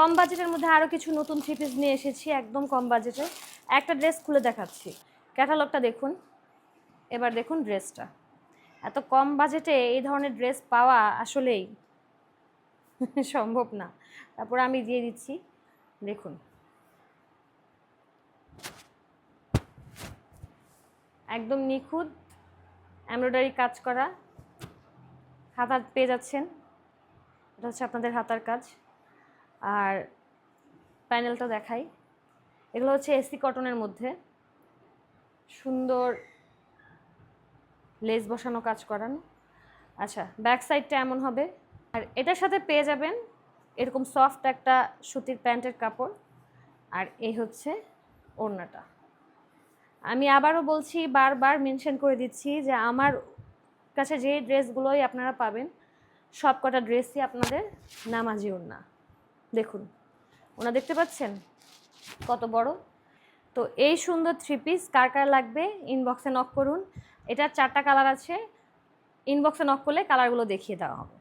কম বাজেটের মধ্যে আরও কিছু নতুন থ্রি পিস নিয়ে এসেছি, একদম কম বাজেটে একটা ড্রেস খুলে দেখাচ্ছি। ক্যাটালগটা দেখুন। এবার দেখুন ড্রেসটা এত কম বাজেটে এই ধরনের ড্রেস পাওয়া আসলেই সম্ভব না। তারপর আমি দিয়ে দিচ্ছি। দেখুন। একদম নিখুঁত এমব্রয়ডারি কাজ করা। হাতার পেয়ে যাচ্ছেন। এটা হচ্ছে আপনাদের হাতার কাজ। আর প্যানেলটা দেখাই। এগুলো হচ্ছে এসি কটনের মধ্যে। সুন্দর লেস বসানো কাজ করানো। আচ্ছা ব্যাক সাইডটা এমন হবে। আর এটার সাথে পেয়ে যাবেন এরকম সফট একটা সুতির প্যান্টের কাপড়। আর এই হচ্ছে ওড়নাটা। আমি আবারও বলছি, বারবার মেনশন করে দিচ্ছি যে আমার কাছে যে ড্রেসগুলোই আপনারা পাবেন সব কটা ড্রেসই আপনাদের নামাজি ওড়না। দেখুন, ওনা দেখতে পাচ্ছেন? কত বড়? তো এই সুন্দর থ্রি পিস কার কার লাগবে? ইনবক্সে নক করুন। এটার চারটা কালার আছে। ইনবক্সে নক করলে কালারগুলো দেখিয়ে দেওয়া হবে।